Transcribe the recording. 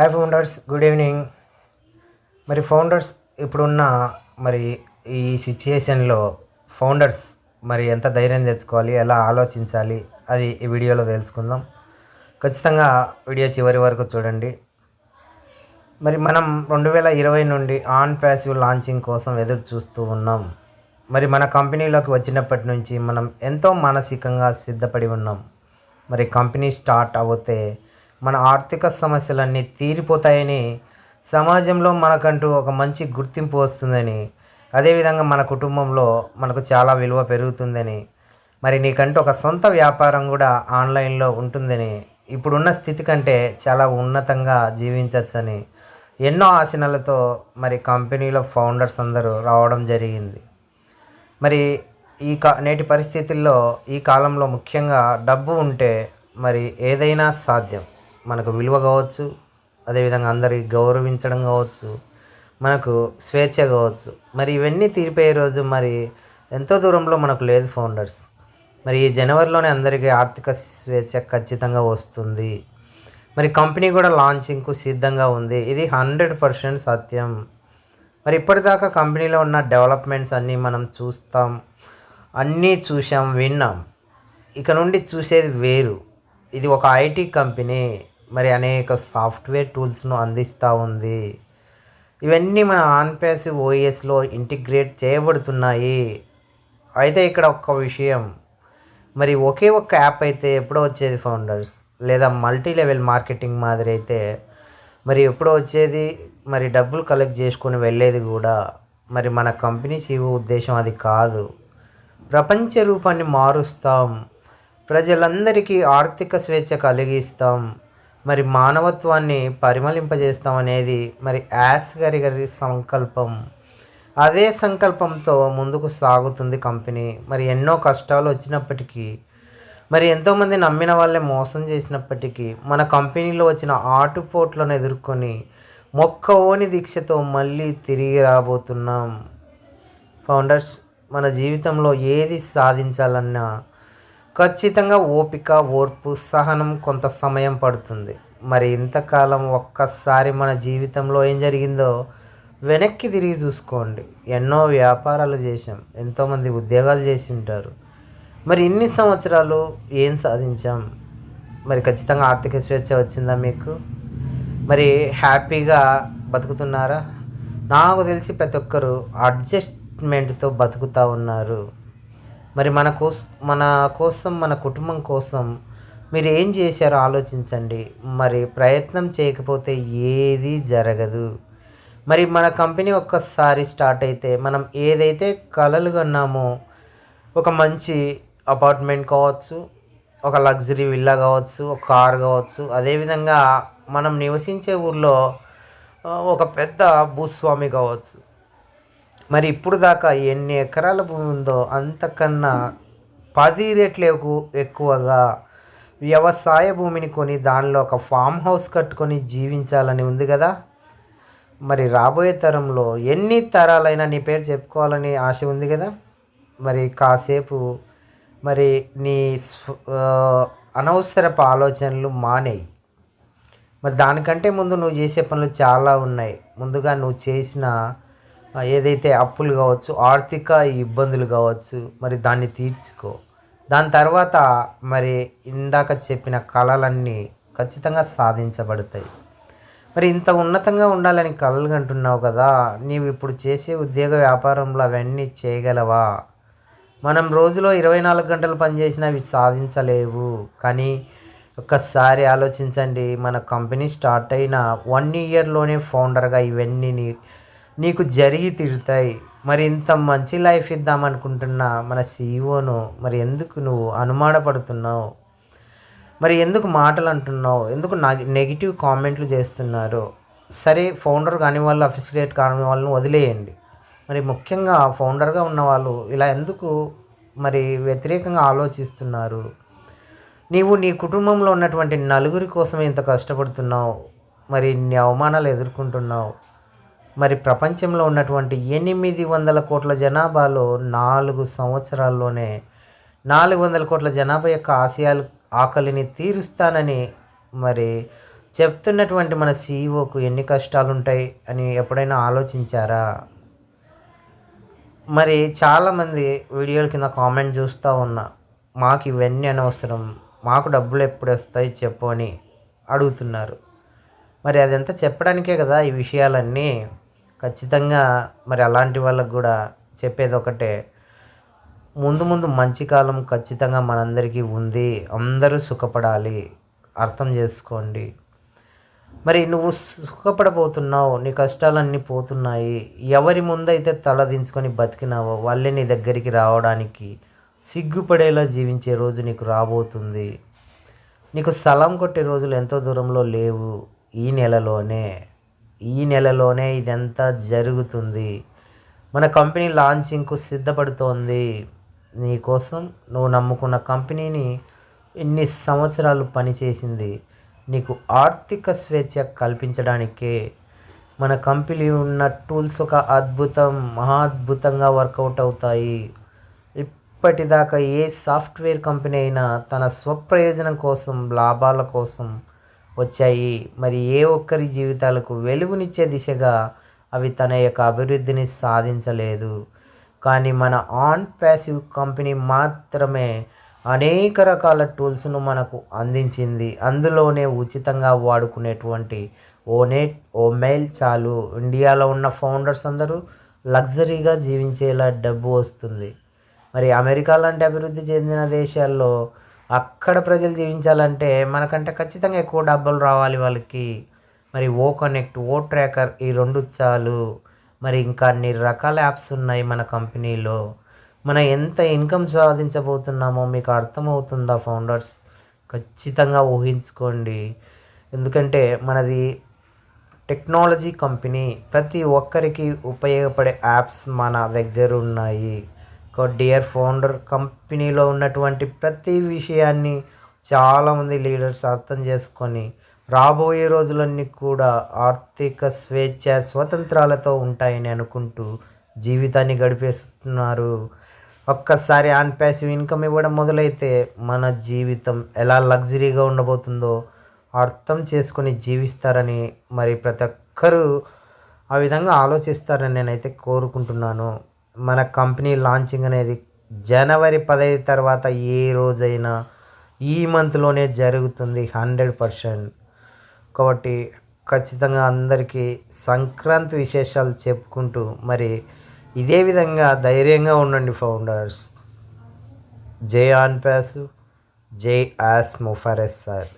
Hi founders good evening మరి founders ఇప్పుడున్న మరి ఈ సిచ్యుయేషన్లో ఫౌండర్స్ మరి ఎంత ధైర్యం తెచ్చుకోవాలి ఎలా ఆలోచించాలి అది ఈ వీడియోలో తెలుసుకుందాం. ఖచ్చితంగా వీడియో చివరి వరకు చూడండి. మరి మనం రెండు వేల ఇరవై నుండి ఆన్ ప్యాసివ్ లాంచింగ్ కోసం ఎదురు చూస్తూ ఉన్నాం. మరి మన కంపెనీలోకి వచ్చినప్పటి నుంచి మనం ఎంతో మానసికంగా సిద్ధపడి ఉన్నాం. మరి కంపెనీ స్టార్ట్ అవుతే మన ఆర్థిక సమస్యలన్నీ తీరిపోతాయని సమాజంలో మనకంటూ ఒక మంచి గుర్తింపు వస్తుందని అదేవిధంగా మన కుటుంబంలో మనకు చాలా విలువ పెరుగుతుందని మరి నీకంటూ ఒక సొంత వ్యాపారం కూడా ఆన్లైన్లో ఉంటుందని ఇప్పుడున్న స్థితి కంటే చాలా ఉన్నతంగా జీవించవచ్చని ఎన్నో ఆశనలతో మరి కంపెనీలో ఫౌండర్స్ అందరూ రావడం జరిగింది. మరి ఈ కా నేటి పరిస్థితుల్లో ఈ కాలంలో ముఖ్యంగా డబ్బు ఉంటే మరి ఏదైనా సాధ్యం. మనకు విలువ కావచ్చు అదేవిధంగా అందరి గౌరవించడం కావచ్చు మనకు స్వేచ్ఛ కావచ్చు. మరి ఇవన్నీ తీరిపోయే రోజు మరి ఎంతో దూరంలో మనకు లేదు ఫౌండర్స్. మరి ఈ జనవరిలోనే అందరికీ ఆర్థిక స్వేచ్ఛ ఖచ్చితంగా వస్తుంది. మరి కంపెనీ కూడా లాంచింగ్కు సిద్ధంగా ఉంది. ఇది హండ్రెడ్ పర్సెంట్ సత్యం. మరి ఇప్పటిదాకా కంపెనీలో ఉన్న డెవలప్మెంట్స్ అన్నీ మనం చూస్తాం అన్నీ చూసాం విన్నాం. ఇక నుండి చూసేది వేరు. ఇది ఒక ఐటీ కంపెనీ. మరి అనేక సాఫ్ట్వేర్ టూల్స్ను అందిస్తూ ఉంది. ఇవన్నీ మన ఆన్పేస్ ఓఎస్లో ఇంటిగ్రేట్ చేయబడుతున్నాయి. అయితే ఇక్కడ ఒక్క విషయం. మరి ఒకే ఒక్క యాప్ అయితే ఎప్పుడో వచ్చేది ఫౌండర్స్? లేదా మల్టీ లెవెల్ మార్కెటింగ్ మాదిరి అయితే మరి ఎప్పుడో వచ్చేది? మరి డబ్బులు కలెక్ట్ చేసుకొని వెళ్ళేది కూడా మరి మన కంపెనీ చీవ ఉద్దేశం అది కాదు. ప్రపంచ రూపాన్ని మారుస్తాం. ప్రజలందరికీ ఆర్థిక స్వేచ్ఛ కలిగిస్తాం. మరి మానవత్వాన్ని పరిమళింపజేస్తాం అనేది మరి యాస్ గారి గారి సంకల్పం. అదే సంకల్పంతో ముందుకు సాగుతుంది కంపెనీ. మరి ఎన్నో కష్టాలు వచ్చినప్పటికీ మరి ఎంతోమంది నమ్మిన వాళ్ళే మోసం చేసినప్పటికీ మన కంపెనీలో వచ్చిన ఆటుపోట్లను ఎదుర్కొని మొక్క ఓని దీక్షతో మళ్ళీ తిరిగి రాబోతున్నాం. ఫౌండర్స్ మన జీవితంలో ఏది సాధించాలన్నా ఖచ్చితంగా ఓపిక ఓర్పు సహనం కొంత సమయం పడుతుంది. మరి ఇంతకాలం ఒక్కసారి మన జీవితంలో ఏం జరిగిందో వెనక్కి తిరిగి చూసుకోండి. ఎన్నో వ్యాపారాలు చేసాం ఎంతోమంది ఉద్యోగాలు చేసి ఉంటారు మరి ఇన్ని సంవత్సరాలు ఏం సాధించాం? మరి ఖచ్చితంగా ఆర్థిక స్వేచ్ఛ వచ్చిందా మీకు? మరి హ్యాపీగా బతుకుతున్నారా? నాకు తెలిసి ప్రతి ఒక్కరు అడ్జస్ట్మెంట్తో బతుకుతూ ఉన్నారు. మరి మన కోస మన కోసం మన కుటుంబం కోసం మీరు ఏం చేశారో ఆలోచించండి. మరి ప్రయత్నం చేయకపోతే ఏది జరగదు. మరి మన కంపెనీ ఒక్కసారి స్టార్ట్ అయితే మనం ఏదైతే కలలు కొన్నామో ఒక మంచి అపార్ట్మెంట్ కావచ్చు ఒక లగ్జరీ విల్లా కావచ్చు ఒక కార్ కావచ్చు అదేవిధంగా మనం నివసించే ఊర్లో ఒక పెద్ద భూస్వామి కావచ్చు. మరి ఇప్పుడు దాకా ఎన్ని ఎకరాల భూమి ఉందో అంతకన్నా పది రెట్లు ఎక్కువగా వ్యవసాయ భూమిని కొని దానిలో ఒక ఫామ్ హౌస్ కట్టుకొని జీవించాలని ఉంది కదా. మరి రాబోయే తరంలో ఎన్ని తరాలైనా నీ పేరు చెప్పుకోవాలని ఆశ ఉంది కదా. మరి కాసేపు మరి నీ అనవసరపు ఆలోచనలు మానేయి. మరి దానికంటే ముందు నువ్వు చేసే పనులు చాలా ఉన్నాయి. ముందుగా నువ్వు చేసిన ఏదైతే అప్పులు కావచ్చు ఆర్థిక ఇబ్బందులు కావచ్చు మరి దాన్ని తీర్చుకో. దాని తర్వాత మరి ఇందాక చెప్పిన కళలన్నీ ఖచ్చితంగా సాధించబడతాయి. మరి ఇంత ఉన్నతంగా ఉండాలని కళలు కంటున్నావు కదా నీవు ఇప్పుడు చేసే ఉద్యోగ వ్యాపారంలో అవన్నీ చేయగలవా? మనం రోజులో ఇరవై నాలుగు గంటలు పనిచేసినా అవి సాధించలేవు. కానీ ఒక్కసారి ఆలోచించండి మన కంపెనీ స్టార్ట్ అయిన వన్ ఇయర్లోనే ఫౌండర్గా ఇవన్నీ నీ నీకు జరిగి తీరుతాయి. మరి ఇంత మంచి లైఫ్ ఇద్దామనుకుంటున్న మన సీఈఓను మరి ఎందుకు నువ్వు అనుమానపడుతున్నావు? మరి ఎందుకు మాటలు అంటున్నావు? ఎందుకు నెగిటివ్ కామెంట్లు చేస్తున్నారు? సరే ఫౌండర్ కాని వాళ్ళు అఫిసిలేట్ కాని వాళ్ళని వదిలేయండి. మరి ముఖ్యంగా ఫౌండర్గా ఉన్న వాళ్ళు ఇలా ఎందుకు మరి వ్యతిరేకంగా ఆలోచిస్తున్నారు? నీవు నీ కుటుంబంలో ఉన్నటువంటి నలుగురి కోసం ఇంత కష్టపడుతున్నావు. మరి నీ అవమానాలు ఎదుర్కొంటున్నావు. మరి ప్రపంచంలో ఉన్నటువంటి ఎనిమిది వందల కోట్ల జనాభాలో నాలుగు సంవత్సరాల్లోనే నాలుగు వందల కోట్ల జనాభా యొక్క ఆశయాలు ఆకలిని తీరుస్తానని మరి చెప్తున్నటువంటి మన సీఈఓకు ఎన్ని కష్టాలు ఉంటాయి అని ఎప్పుడైనా ఆలోచించారా? మరి చాలామంది వీడియోల కింద కామెంట్ చూస్తూ ఉన్నా మాకు ఇవన్నీ అనవసరం మాకు డబ్బులు ఎప్పుడు వస్తాయి చెప్పు అని అడుగుతున్నారు. మరి అదంతా చెప్పడానికే కదా ఈ విషయాలన్నీ? ఖచ్చితంగా మరి అలాంటి వాళ్ళకు కూడా చెప్పేది ఒకటే. ముందు ముందు మంచి కాలం ఖచ్చితంగా మనందరికీ ఉంది. అందరూ సుఖపడాలి. అర్థం చేసుకోండి. మరి నువ్వు సుఖపడబోతున్నావు. నీ కష్టాలన్నీ పోతున్నాయి. ఎవరి ముందైతే తల దించుకొని బతికినావో వాళ్ళే నీ దగ్గరికి రావడానికి సిగ్గుపడేలా జీవించే రోజు నీకు రాబోతుంది. నీకు సలాం కొట్టే రోజులు ఎంతో దూరంలో లేవు ఈ నెలలోనే. ఈ నెలలోనే ఇదంతా జరుగుతుంది. మన కంపెనీ లాంచింగ్కు సిద్ధపడుతోంది. నీకోసం నువ్వు నమ్ముకున్న కంపెనీని ఎన్ని సంవత్సరాలు పనిచేసింది? నీకు ఆర్థిక స్వేచ్ఛ కల్పించడానికే. మన కంపెనీ ఉన్న టూల్స్ ఒక అద్భుతం మహాద్భుతంగా వర్కౌట్ అవుతాయి. ఇప్పటిదాకా ఏ సాఫ్ట్వేర్ కంపెనీ అయినా తన స్వప్రయోజనం కోసం లాభాల కోసం వచ్చాయి. మరి ఏ ఒక్కరి జీవితాలకు వెలుగునిచ్చే దిశగా అవి తన యొక్క అభివృద్ధిని సాధించలేదు. కానీ మన ఆన్ ప్యాసివ్ కంపెనీ మాత్రమే అనేక రకాల టూల్స్ను మనకు అందించింది. అందులోనే ఉచితంగా వాడుకునేటువంటి ఓ నెట్ ఓ మెయిల్ చాలు. ఇండియాలో ఉన్న ఫౌండర్స్ అందరూ లగ్జరీగా జీవించేలా డబ్బు వస్తుంది. మరి అమెరికా లాంటి అభివృద్ధి చెందిన దేశాల్లో అక్కడ ప్రజలు జీవించాలంటే మనకంటే ఖచ్చితంగా ఎక్కువ డబ్బులు రావాలి వాళ్ళకి. మరి ఓ కనెక్ట్ ఓ ట్రాకర్ ఈ రెండు చాలు. మరి ఇంకా అన్ని రకాల యాప్స్ ఉన్నాయి మన కంపెనీలో. మనం ఎంత ఇన్కమ్ సాధించబోతున్నామో మీకు అర్థమవుతుందా ఫౌండర్స్? ఖచ్చితంగా ఊహించుకోండి. ఎందుకంటే మనది టెక్నాలజీ కంపెనీ. ప్రతి ఒక్కరికి ఉపయోగపడే యాప్స్ మన దగ్గర ఉన్నాయి. డియర్ ఫౌండర్ కంపెనీలో ఉన్నటువంటి ప్రతి విషయాన్ని చాలామంది లీడర్స్ అర్థం చేసుకొని రాబోయే రోజులన్నీ కూడా ఆర్థిక స్వేచ్ఛ స్వతంత్రాలతో ఉంటాయని అనుకుంటూ జీవితాన్ని గడిపేస్తున్నారు. ఒక్కసారి ఆన్ ప్యాసివ్ ఇన్కమ్ ఇవ్వడం మొదలైతే మన జీవితం ఎలా లగ్జరీగా ఉండబోతుందో అర్థం చేసుకొని జీవిస్తారని మరి ప్రతి ఒక్కరూ ఆ విధంగా ఆలోచిస్తారని నేనైతే కోరుకుంటున్నాను. మన కంపెనీ లాంచింగ్ అనేది జనవరి పదహైదు తర్వాత ఏ రోజైనా ఈ మంత్లోనే జరుగుతుంది హండ్రెడ్ పర్సెంట్. కాబట్టి ఖచ్చితంగా అందరికీ సంక్రాంతి విశేషాలు చెప్పుకుంటూ మరి ఇదే విధంగా ధైర్యంగా ఉండండి ఫౌండర్స్ జై ఆన్ ప్యాసు జై ఆస్ ముఫారెస్ సార్.